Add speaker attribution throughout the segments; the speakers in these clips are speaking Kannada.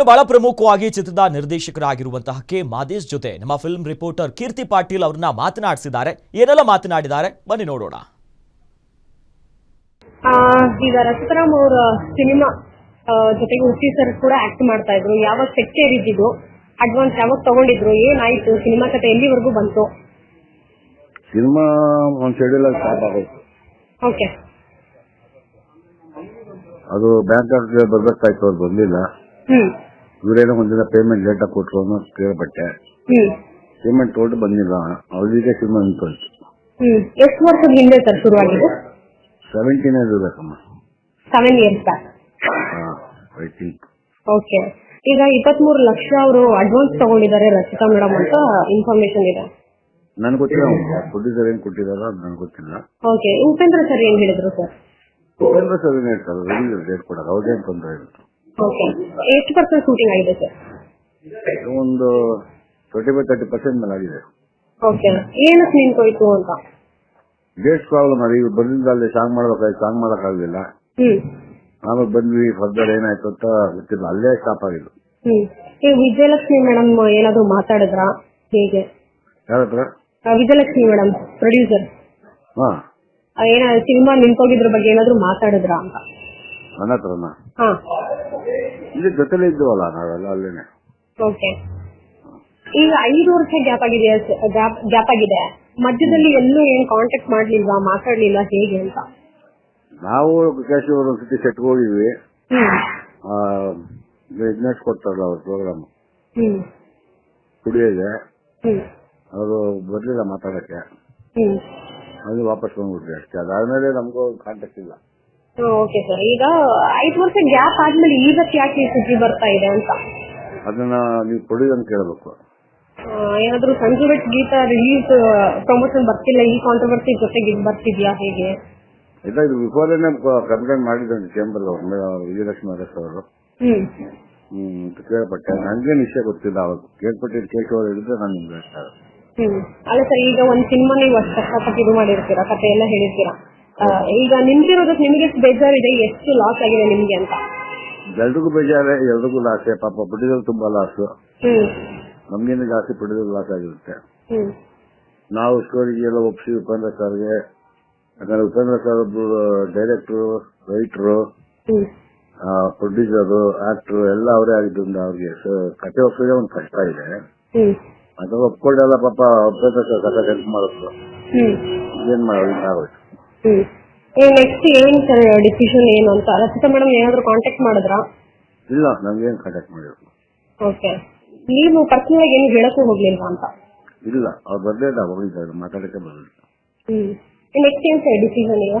Speaker 1: ಇನ್ನು ಬಹಳ ಪ್ರಮುಖವಾಗಿ ಚಿತ್ರದ ನಿರ್ದೇಶಕರಾಗಿರುವಂತಹ ಕೆ. ಮಾದೇಶ್ ಜೊತೆ ನಮ್ಮ ಫಿಲ್ಮ್ ರಿಪೋರ್ಟರ್ ಕೀರ್ತಿ ಪಾಟೀಲ್ ಅವರನ್ನ ಮಾತನಾಡಿಸಿದ್ದಾರೆ. ಏನೆಲ್ಲ ಮಾತನಾಡಿದ್ದಾರೆ? ಬನ್ನಿ ನೋಡೋಣ.
Speaker 2: ಆ, ಈಗ ರಸರಾಮ್ ಅವರ ಸಿನಿಮಾ ಜೊತೆಗೆ ಉತ್ತಿ ಸರ್ ಕೂಡ ಆಕ್ಟ್ ಮಾಡ್ತಾ ಇದ್ರು. ಯಾವಾಗ ಸೆಟ್ ಸೇರಿದ್ದು ಅಡ್ವಾನ್ಸ್ ಯಾವಾಗ ತಗೊಂಡಿದ್ರು ಏನಾಯ್ತು ಸಿನಿಮಾ ಕತೆ ಎಲ್ಲಿವರೆಗೂ ಬಂತು?
Speaker 3: ಸಿನಿಮಾ ಒಂದು ಶೆಡ್ಯೂಲ್ ಆಗಿ ಸ್ಟಾರ್ಟ್ ಆಗೋಯ್ತು.
Speaker 2: ಓಕೆ
Speaker 3: ಅದು ಬ್ಯಾಂಕ್ ಬರ್ಬೇಕಾಯ್ತು ಅವ್ರು ಬಂದಿಲ್ಲ.
Speaker 2: ಹ್ಮ್.
Speaker 3: ಇವರೇನೋ ಒಂದಿನ ಪೇಮೆಂಟ್ ಲೇಟ್ ಆಗಿ ಕೊಟ್ರು ಅನ್ನೋ ಕೇಳ್ಪಟ್ಟೆ.
Speaker 2: ಹ್ಮ್.
Speaker 3: ಪೇಮೆಂಟ್ ಕೊಟ್ಟು ಬಂದಿಲ್ಲ. ಅವ್ರಿಗೆ ಸಿನಿಮಾ ನಿಂತೋಯ್ತು
Speaker 2: ಹ್ಮ್. ಎಷ್ಟು ವರ್ಷದ ಹಿಂದೆ ಸರ್ ಶುರುವಾಗಿದ್ದು
Speaker 3: seventeen ಇರ್ಬೇಕಮ್ಮ.
Speaker 2: Seven years back
Speaker 3: I think
Speaker 2: okay ಈಗ ಇಪ್ಪತ್ಮೂರು ಲಕ್ಷ ಅವರು ಅಡ್ವಾನ್ಸ್ ತಗೊಂಡಿದ್ದಾರೆ ರಚಿತಾ ಮೇಡಮ್ ಅಂತ ಇನ್ಫಾರ್ಮೇಶನ್ ಇದೆ.
Speaker 3: ನನ್ಗೆ ಗೊತ್ತಿಲ್ಲ. ಪ್ರೊಡ್ಯೂಸರ್ ಏನ್ ಕೊಟ್ಟಿದಾರ ನನ್ಗೆ ಗೊತ್ತಿಲ್ಲ.
Speaker 2: ಓಕೆ ಉಪೇಂದ್ರ ಸರ್ ಏನ್ ಹೇಳಿದ್ರು ಸರ್?
Speaker 3: ಉಪೇಂದ್ರ ಸರ್ ಏನ್ ಹೇಳ್ತಾರೆ? ಡೇಟ್ ಕೊಡೋದು. ಅವ್ರದ್ದೇನು ತೊಂದರೆ ಇಲ್ಲ.
Speaker 2: ಓಕೆ ಎಷ್ಟು ಪರ್ಸೆಂಟ್ ಶೂಟಿಂಗ್ ಆಗಿದೆ ಸರ್
Speaker 3: ಒಂದು ಟ್ವೆಂಟಿ ಫೈವ್ ತರ್ಟಿ ಪರ್ಸೆಂಟ್ ಮೇಲೆ ಆಗಿದೆ.
Speaker 2: ಓಕೆ ಏನಕ್ಕೆ ನಿಂತೋಯ್ತು ಅಂತ?
Speaker 3: ಡೇಟ್ಸ್ ಪ್ರಾಬ್ಲಮ್ ಅದು ಈಗ ಬಂದಿಂದ ಅಲ್ಲಿ ಸಾಂಗ್ ಮಾಡ್ಬೇಕಾಯ್ತು ಸಾಂಗ್ ಮಾಡೋಕ್ಕಾಗಲಿಲ್ಲ.
Speaker 2: ಹ್ಮ್.
Speaker 3: ಆಮೇಲೆ ಬಂದ್ವಿ ಫರ್ದರ್ ಏನಾಯ್ತು ಅಂತ ಗೊತ್ತಿಲ್ಲ ಅಲ್ಲೇ ಸ್ಟಾಪ್ ಆಗಿದ್ದು.
Speaker 2: ಹ್ಮ್. ಈಗ ವಿಜಯಲಕ್ಷ್ಮಿ ಮೇಡಮ್ ಏನಾದ್ರು ಮಾತಾಡಿದ್ರಾ? ಹೇಗೆ?
Speaker 3: ಯಾರ ಹತ್ರ?
Speaker 2: ಆ, ವಿಜಯಲಕ್ಷ್ಮಿ ಮೇಡಮ್ ಪ್ರೊಡ್ಯೂಸರ್
Speaker 3: ಹಾ.
Speaker 2: ಏನ ಸಿನಿಮಾ ನಿಂತೋಗಿದ್ರ ಬಗ್ಗೆ ಏನಾದ್ರು ಮಾತಾಡಿದ್ರಾ ಅಂತ?
Speaker 3: ನನ್ನ ಹತ್ರನ?
Speaker 2: ಹಾ.
Speaker 3: ಇಲ್ಲಿ ಜೊತೆಲೆ ಇದ್ದೀವಲ್ಲ ನಾವೆಲ್ಲ ಅಲ್ಲೇನೆ.
Speaker 2: ಓಕೆ. ಈಗ ಐದು ವರ್ಷ ಗ್ಯಾಪ್ ಆಗಿದೆ ಗ್ಯಾಪ್ ಆಗಿದೆ? ಮಧ್ಯದಲ್ಲಿ ಎಲ್ಲೂ ಏನ್ ಕಾಂಟ್ಯಾಕ್ಟ್ ಮಾಡ್ಲಿಲ್ವಾ ಮಾತಾಡ್ಲಿಲ್ಲ ಹೇಗೆ ಅಂತ?
Speaker 3: ನಾವು ಕೇಶವ್ ಒಂದ್ಸತಿ ಸೆಟ್ಗೆ ಹೋಗಿದ್ವಿ. ಬಿಸ್ನೆಸ್ ಕೊಡ್ತಾರಲ್ಲ ಅವ್ರ ಪ್ರೋಗ್ರಾಮ್
Speaker 2: ಹ್ಮ್.
Speaker 3: ಕುಡಿಯೋದೆ ಅವರು ಬರ್ಲಿಲ್ಲ ಮಾತಾಡಕ್ಕೆ.
Speaker 2: ಹ್ಮ್.
Speaker 3: ಅದು ವಾಪಸ್ ಬಂದ್ಬಿಟ್ರಿ ಅಷ್ಟೇ. ಅದಾದ್ಮೇಲೆ ನಮಗೂ ಕಾಂಟ್ಯಾಕ್ಟ್ ಇಲ್ಲ.
Speaker 2: ಓಕೆ ಸರ್ ಈಗ ಐದು ವರ್ಷ ಗ್ಯಾಪ್ ಆದ್ಮೇಲೆ ಇವತ್ತು ಯಾಕೆ ಈ ಸುದ್ದಿ ಬರ್ತಾ ಇದೆ ಅಂತ?
Speaker 3: ಅದನ್ನ ನೀವು ಪ್ರೊಡ್ಯೂಸರ್ ಕೇಳಬೇಕು
Speaker 2: ಆ, ಏನಾದ್ರು ಸಂಜು ಬೆಟ್ ಗೀತಾ ರಿಲೀಸ್ ಪ್ರಮೋಷನ್ ಬರ್ತಿಲ್ಲ ಈ ಕಾಂಟ್ರವರ್ಸಿ ಜೊತೆಗೆ ಇದು ಬರ್ತಿದ್ಯಾ ಹೇಗೆ?
Speaker 3: ಇಲ್ಲ ಇದು ಬಿಫೋರೇನೆ ಕಂಪ್ಲೇಂಟ್ ಮಾಡಿದ್ದಾರೆ ಚೇಂಬರ್ ಅವ್ರ ವಿಜಯಲಕ್ಷ್ಮಿ ಅರಸ್ ಅವರು.
Speaker 2: ಹ್ಮ್.
Speaker 3: ಹ್ಮ್ ಅಂತ ಕೇಳ್ಪಟ್ಟೆ. ನನ್ಗೇನು ವಿಷಯ ಗೊತ್ತಿಲ್ಲ ಅವಾಗ ಕೇಳ್ಪಟ್ಟಿದ್ದು ಕೇಶವ್ ಅವ್ರು ಹೇಳಿದ್ರೆ ನಾನು ಹೇಳ್ತಾ
Speaker 2: ಹ್ಮ್. ಅಲ್ಲ ಸರ್ ಈಗ ಒಂದ್ ಸಿನಿಮಾ ನೀವು ಅಷ್ಟು ಕಷ್ಟಪಟ್ಟು ಇದು ಮಾಡಿರ್ತೀರಾ? ಕಥೆ ಎಲ್ಲ ಹೇಳಿರ್ತೀರಾ? ಈಗ ನಿಂತಿರೋದಕ್ಕೆ ನಿಮಗೆ ಎಷ್ಟು ಬೇಜಾರಿದೆ ಎಷ್ಟು ಲಾಸ್ ಆಗಿದೆ ನಿಮ್ಗೆ ಅಂತ?
Speaker 3: ಎಲ್ರಿಗೂ ಬೇಜಾರೆ ಎಲ್ರಿಗೂ ಲಾಸ್ ಪಾಪ ಪ್ರೊಡ್ಯೂಸರ್ ತುಂಬಾ ಲಾಸ್
Speaker 2: ಹ್ಮ್.
Speaker 3: ನಮ್ಗೇನು ಜಾಸ್ತಿ ಪ್ರೊಡ್ಯೂಸರ್ ಲಾಸ್ ಆಗಿರುತ್ತೆ. ನಾವು ಸ್ಟೋರಿಗೆ ಎಲ್ಲ ಒಪ್ಸಿ ಉಪೇಂದ್ರ ಸರ್ಗೆ. ಯಾಕಂದ್ರೆ ಉಪೇಂದ್ರ ಸರ್ ಒಬ್ರು ಡೈರೆಕ್ಟ್ರು ರೈಟ್ರು ಪ್ರೊಡ್ಯೂಸರ್ ಆಕ್ಟರ್ ಎಲ್ಲ ಅವರೇ ಆಗಿದ್ದರಿಂದ ಅವ್ರಿಗೆ ಕತೆ ಒಪ್ಪಿದ್ರೆ ಒಂದು ಕಷ್ಟ ಇದೆ. ಅದು ಒಪ್ಕೊಂಡೆಲ್ಲ ಪಾಪ ಉಪೇಂದ್ರ ಸರ್ ಕತೆ ಹೆಲ್ಪ್ ಮಾಡಿದ್ರು. ಏನ್ ಮಾಡೋದು
Speaker 2: ಹ್ಮ್. ನೆಕ್ಸ್ಟ್ ಏನ್ ಸರ್ ಡಿಸಿಷನ್ ಏನು ಅಂತ? ರಚಿತಾ ಮೇಡಮ್ ಏನಾದ್ರು ಕಾಂಟ್ಯಾಕ್ಟ್ ಮಾಡಿದ್ರಾ?
Speaker 3: ಇಲ್ಲ ನಮ್ಗೇನು ಕಾಂಟ್ಯಾಕ್ಟ್ ಮಾಡಿದ್ರು?
Speaker 2: ಓಕೆ ನೀವು ಪರ್ಸನಲ್ ಆಗಿ ಏನು ಹೇಳಕ್ಕೂ ಹೋಗ್ಲಿಲ್ವಾ ಅಂತ?
Speaker 3: ಇಲ್ಲ ಅವ್ರು ಬರ್ಲಿಲ್ಲ ಹೋಗಿದ್ದಾರೆ ಮಾತಾಡಕ್ಕೆ ಬರಲಿಲ್ಲ.
Speaker 2: ಹ್ಮ್. ನೆಕ್ಸ್ಟ್ ಏನ್ ಸರ್ ಡಿಸಿಷನ್ ಈಗ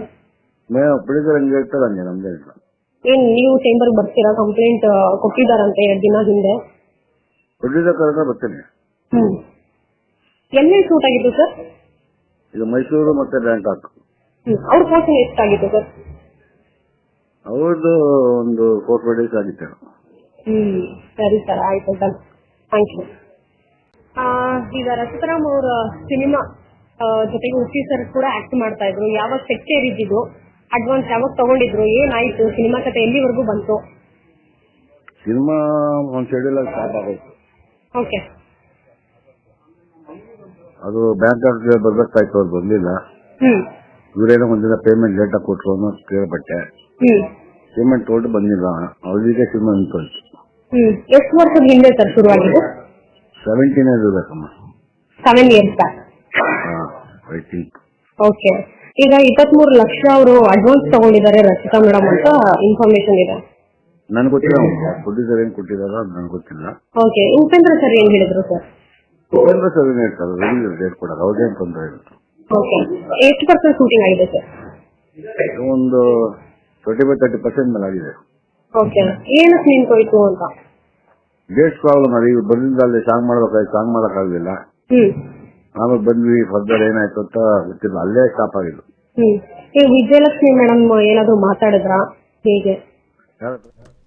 Speaker 3: ಮೇ ಪ್ರೊಡ್ಯೂಸರ್ ಹಂಗೆ ಹೇಳ್ತಾರೆ ಹಂಗೆ ನಮ್ದೇ ಇಲ್ಲ.
Speaker 2: ಏನ್ ನೀವು ಚೇಂಬರ್ ಬರ್ತೀರಾ? ಕಂಪ್ಲೇಂಟ್ ಕೊಟ್ಟಿದಾರಂತೆ ಎರಡು ದಿನ ಹಿಂದೆ?
Speaker 3: ಕರೆದ್ರೆ ಬರ್ತೀನಿ.
Speaker 2: ಹ್ಮ್. ಎಲ್ಲಿ ಸೂಟ್ ಆಗಿತ್ತು ಸರ್?
Speaker 3: ಇದು ಮೈಸೂರು ಮತ್ತೆ ಬ್ಯಾಂಕಾಕ್.
Speaker 2: ಅವ್ರ ಪೋರ್ಷನ್ ಎಷ್ಟಾಗಿತ್ತು ಸರ್?
Speaker 3: ಅವ್ರದ್ದು ಒಂದು ಫೋರ್ ಫೈವ್ ಡೇಸ್ ಆಗಿತ್ತು.
Speaker 2: ಹ್ಮ್ ಸರಿ ಸರ್ ಆಯ್ತು ಸರ್. ಥ್ಯಾಂಕ್ ಯು ಈಗ ರಸರಾಮ್ ಅವರ ಸಿನಿಮಾ ಜೊತೆಗೆ ಉತ್ತಿ ಸರ್ ಕೂಡ ಆಕ್ಟ್ ಮಾಡ್ತಾ ಇದ್ರು. ಯಾವಾಗ ಸೆಟ್ ಸೇರಿದ್ದು ಅಡ್ವಾನ್ಸ್ ಯಾವಾಗ ತಗೊಂಡಿದ್ರು ಏನಾಯ್ತು? ಸಿನಿಮಾ ಕತೆ ಎಲ್ಲಿವರೆಗೂ ಬಂತು?
Speaker 3: ಸಿನಿಮಾ ಒಂದು ಶೆಡ್ಯೂಲ್ ಆಗಿ ಸ್ಟಾರ್ಟ್ ಆಗೋಯ್ತು.
Speaker 2: ಓಕೆ
Speaker 3: ಅದು ಬ್ಯಾಂಕಾಕ್ ಬರ್ಬೇಕಾಯ್ತು ಅವ್ರು ಬಂದಿಲ್ಲ.
Speaker 2: ಹ್ಮ್.
Speaker 3: ಇವರೇನೋ ಒಂದಿನ ಪೇಮೆಂಟ್ ಲೇಟ್ ಆಗಿ ಕೊಟ್ರು ಅನ್ನೋ ಕೇಳ್ಪಟ್ಟೆ.
Speaker 2: ಹ್ಮ್.
Speaker 3: ಪೇಮೆಂಟ್ ಕೊಟ್ಟು ಬಂದಿಲ್ಲ. ಅವ್ರಿಗೆ ಸಿನಿಮಾ ನಿಂತೋಯ್ತು
Speaker 2: ಹ್ಮ್. ಎಷ್ಟು ವರ್ಷದ ಹಿಂದೆ ಸರ್ ಶುರುವಾಗಿದ್ದು
Speaker 3: seventeen ಇರ್ಬೇಕಮ್ಮ
Speaker 2: seven years back
Speaker 3: I think
Speaker 2: okay ಈಗ ಇಪ್ಪತ್ಮೂರು ಲಕ್ಷ ಅವರು ಅಡ್ವಾನ್ಸ್ ತಗೊಂಡಿದ್ದಾರೆ ರಚಿತಾ ಮೇಡಮ್ ಅಂತ ಇನ್ಫಾರ್ಮೇಶನ್ ಇದೆ.
Speaker 3: ನನ್ಗೆ ಗೊತ್ತಿಲ್ಲ ಪ್ರೊಡ್ಯೂಸರ್ ಏನ್ ಕೊಟ್ಟಿದಾರ ನನ್ಗೆ ಗೊತ್ತಿಲ್ಲ.
Speaker 2: ಓಕೆ ಉಪೇಂದ್ರ ಸರ್ ಏನ್ ಹೇಳಿದ್ರು ಸರ್?
Speaker 3: ಉಪೇಂದ್ರ ಸರ್ ಏನ್ ಹೇಳ್ತಾರೆ? ಡೇಟ್ ಕೊಡೋದು. ಅವ್ರದೇನ್ ತೊಂದರೆ ಇಲ್ಲ.
Speaker 2: ಓಕೆ ಎಷ್ಟು ಪರ್ಸೆಂಟ್ ಶೂಟಿಂಗ್ ಆಗಿದೆ ಸರ್
Speaker 3: ಒಂದು ಟ್ವೆಂಟಿ ಫೈವ್ ತರ್ಟಿ ಪರ್ಸೆಂಟ್ ಮೇಲೆ ಆಗಿದೆ.
Speaker 2: ಓಕೆ ಏನಕ್ಕೆ ನಿಂತೋಯ್ತು ಅಂತ?
Speaker 3: ಡೇಟ್ಸ್ ಪ್ರಾಬ್ಲಮ್ ಅದು. ಈಗ ಬಂದಿಂದ ಅಲ್ಲಿ ಸಾಂಗ್ ಮಾಡ್ಬೇಕಾಯ್ತು ಸಾಂಗ್ ಮಾಡೋಕ್ಕಾಗಲಿಲ್ಲ.
Speaker 2: ಹ್ಮ್.
Speaker 3: ಆಮೇಲೆ ಬಂದ್ವಿ ಫರ್ದರ್ ಏನಾಯ್ತು ಅಂತ ಗೊತ್ತಿಲ್ಲ. ಅಲ್ಲೇ ಸ್ಟಾಪ್ ಆಗಿದ್ದು.
Speaker 2: ಹ್ಮ್. ಈ ವಿಜಯಲಕ್ಷ್ಮಿ ಮೇಡಮ್ ಏನಾದ್ರು ಮಾತಾಡಿದ್ರಾ? ಹೇಗೆ?